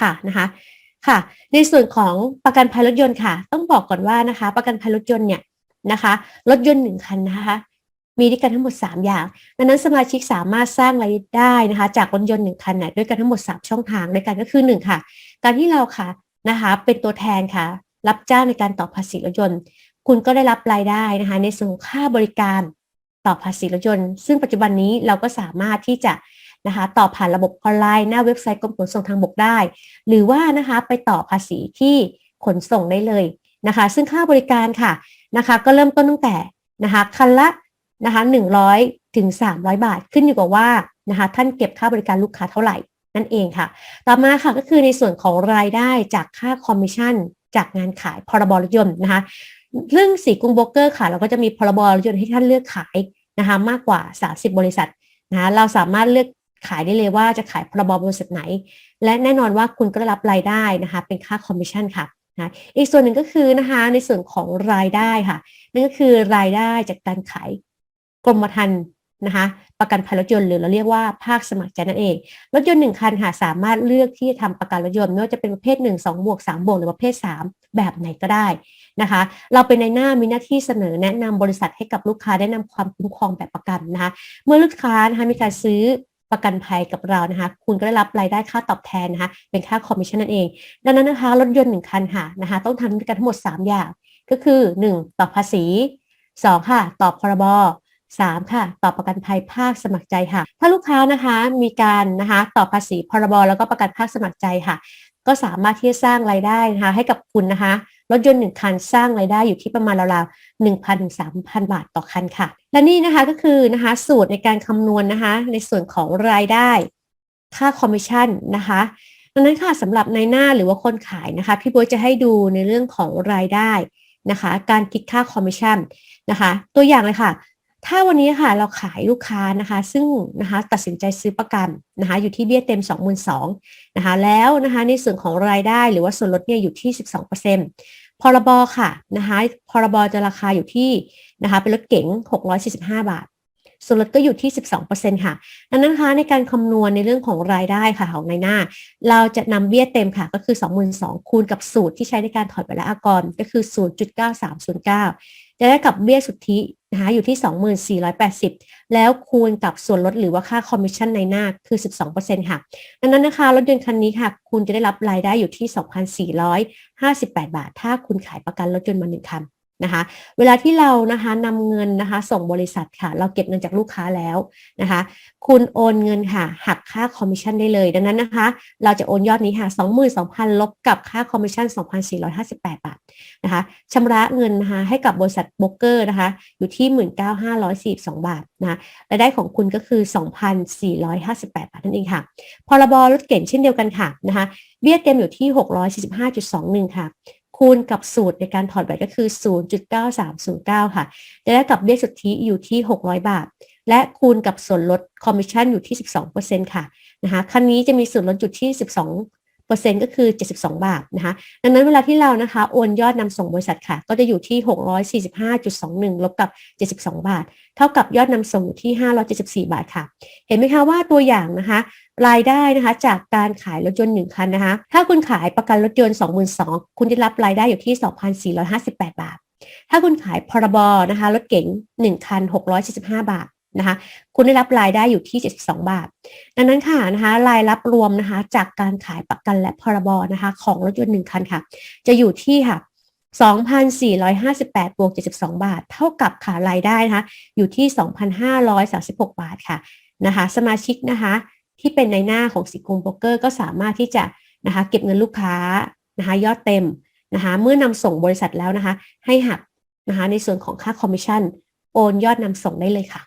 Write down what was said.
ค่ะนะคะค่ะ ในส่วนของประกันภัยรถยนต์ค่ะ ต้องบอกก่อนว่านะคะ ประกันภัยรถยนต์เนี่ยนะคะรถยนต์หนึ่งคันนะคะมีด้วยกันทั้งหมด 3 อย่าง ดังนั้นสมาชิกสามารถสร้างรายได้นะคะ จากรถยนต์หนึ่งคันเนี่ยด้วยกันทั้งหมด 3 ช่องทางด้วยกันก็คือ 1 ค่ะ การที่เราค่ะนะคะเป็นตัวแทนค่ะ รับจ้างในการต่อภาษีรถยนต์ คุณก็ได้รับรายได้นะคะ ในส่วนค่าบริการต่อภาษีรถยนต์ ซึ่งปัจจุบันนี้เราก็สามารถที่จะ นะคะต่อผ่านระบบออนไลน์หน้าเว็บไซต์กรมขนส่งทางบกได้ หรือว่านะคะไปต่อภาษีที่ขนส่งได้เลยนะคะ ซึ่งค่าบริการค่ะนะคะก็เริ่มต้นตั้งแต่นะคะคันละนะคะ100 ถึง 300 บาทขึ้นอยู่กับว่านะคะท่านเก็บค่าบริการลูกค้าเท่าไหร่นั่นเองค่ะ ต่อมาค่ะก็คือในส่วนของรายได้จากค่าคอมมิชชั่น จากงานขายพรบรถยนต์นะคะเรื่องสีกรุงโบรกเกอร์ค่ะ เราก็จะมีพรบรถยนต์ให้ท่านเลือกขายนะคะมากกว่า 30 บริษัทนะคะเราสามารถเลือก ขายได้เลยว่าจะขายพรบบริษัทไหน และแน่นอนว่าคุณก็ได้รับรายได้นะคะเป็นค่าคอมมิชชั่นค่ะนะอีกส่วนหนึ่งก็คือนะคะในส่วนของรายได้ค่ะนั่นก็คือรายได้จากการขายกรมธรรม์นะคะประกันภัยรถยนต์หรือเราเรียกว่าภาคสมัครใจนั่นเอง รถยนต์หนึ่งคันค่ะสามารถเลือกที่จะทำประกันรถยนต์ไม่ว่าจะเป็นประเภท1 2บวก3บวกหรือประเภท 3 แบบไหนก็ได้นะคะ เราเป็นในหน้ามีหน้าที่เสนอแนะนำบริษัทให้กับลูกค้าได้นำความคุ้มครองแบบประกันนะคะเมื่อลูกค้านะคะมีการซื้อ ประกันภัยกับเรานะคะ คุณก็ได้รับรายได้ค่าตอบแทนนะคะ เป็นค่าคอมมิชชั่นนั่นเอง ดังนั้นนะคะรถยนต์หนึ่งคันค่ะนะคะ ต้องทำด้วยกันทั้งหมด 3 อย่าง ก็คือ 1. ต่อภาษี 2. ค่ะ ต่อพรบ 3. ค่ะ ต่อประกันภัยภาคสมัครใจค่ะ ถ้าลูกค้านะคะมีการนะคะต่อภาษีพรบแล้วก็ประกันภาคสมัครใจค่ะ ก็สามารถที่จะสร้างรายได้นะคะให้กับคุณนะคะรถยนต์หนึ่งคันสร้างรายได้อยู่ที่ประมาณราวๆ1,000ถึง3,000บาทต่อคันค่ะ และนี่นะคะก็คือนะคะสูตรในการคำนวณนะคะในส่วนของรายได้ ค่าคอมมิชชั่นนะคะดังนั้นค่ะสำหรับในหน้าหรือว่าคนขายนะคะ พี่โบ๊ทจะให้ดูในเรื่องของรายได้นะคะ การคิดค่าคอมมิชชั่นนะคะ ตัวอย่างเลยค่ะ ถ้าวันนี้ค่ะเราขายลูกค้านะคะ ซึ่งนะคะตัดสินใจซื้อประกันนะคะ อยู่ที่เบี้ยเต็ม 22,000นะคะ แล้วนะคะในส่วนของรายได้หรือว่าส่วนลดเนี่ยอยู่ที่ 12%พรบค่ะนะคะพรบจะราคาอยู่ที่นะคะเป็นรถเก๋ง 645 บาท ส่วนลดก็อยู่ที่ 12%ค่ะดังนั้นคะในการคำนวณในเรื่องของรายได้ค่ะของในหน้า เราจะนำเบี้ยเต็มค่ะก็คือ 22,000คูณกับสูตรที่ใช้ในการถอดไปละอากรก็คือ 0.9309จะได้กับเบี้ยสุทธิ นะคะอยู่ที่ 2480 แล้วคูณกับส่วนลดหรือว่าค่าคอมมิชชั่นในหน้าคือ 12%ค่ะ ดังนั้นนะคะรถยนต์คันนี้ค่ะ คุณจะได้รับรายได้อยู่ที่ 2,458 บาท ถ้าคุณขายประกันรถยนต์มาหนึ่งคัน นะคะเวลาที่เรานะคะนำเงินนะคะส่งบริษัทค่ะ เราเก็บเงินจากลูกค้าแล้วนะคะ คุณโอนเงินค่ะ หักค่าคอมมิชชั่นได้เลย ดังนั้นนะคะ เราจะโอนยอดนี้ค่ะ22,000 ลบกับค่าคอมมิชชั่น 2,458 บาทนะคะชำระเงินนะคะให้กับบริษัทโบรกเกอร์นะคะ อยู่ที่ 19,542 บาทนะรายได้ของคุณก็คือ 2,458 บาทนั่นเองค่ะพรบรถเก๋งเช่นเดียวกันค่ะนะคะเบี้ยเต็มอยู่ที่ 645.21 ค่ะ คูณกับสูตรในการถอดแบบก็คือ 0.9309 ค่ะจะได้กับเบี้ยสุทธิอยู่ที่ 600 บาท และคูณกับส่วนลดคอมมิชชั่นอยู่ที่ 12%ค่ะนะคะคันนี้จะมีส่วนลดอยู่ที่ 12 เปอร์เซ็นต์ก็คือ 72 บาทนะคะดังนั้นเวลาที่เรานะคะโอนยอดนำส่งบริษัทค่ะ ก็จะอยู่ที่ 645.21 ลบกับ 72 บาท เท่ากับยอดนำส่งอยู่ที่ 574 บาทค่ะ เห็นไหมคะว่าตัวอย่างนะคะรายได้นะคะจากการขายรถยนต์หนึ่งคันนะคะ ถ้าคุณขายประกันรถยนต์ 22,000 คุณได้รับรายได้อยู่ที่ 2,458 บาท ถ้าคุณขายพรบนะคะรถเก๋ง1คัน645บาท นะคะคุณได้รับรายได้อยู่ที่ 72 บาท ดังนั้นค่ะนะคะรายรับรวมนะคะจากการขายประกันและพรบนะคะของรถยนต์หนึ่งคันค่ะ จะอยู่ที่ค่ะ 2,458 บวก 72 บาท เท่ากับค่ะรายได้นะคะอยู่ที่ 2,536 บาทค่ะนะคะสมาชิกนะคะที่เป็นในหน้าของสิกรุงโบรกเกอร์ก็สามารถที่จะนะคะเก็บเงินลูกค้านะคะยอดเต็มนะคะเมื่อนำส่งบริษัทแล้วนะคะให้หักนะคะในส่วนของค่าคอมมิชชั่นโอนยอดนำส่งได้เลยค่ะ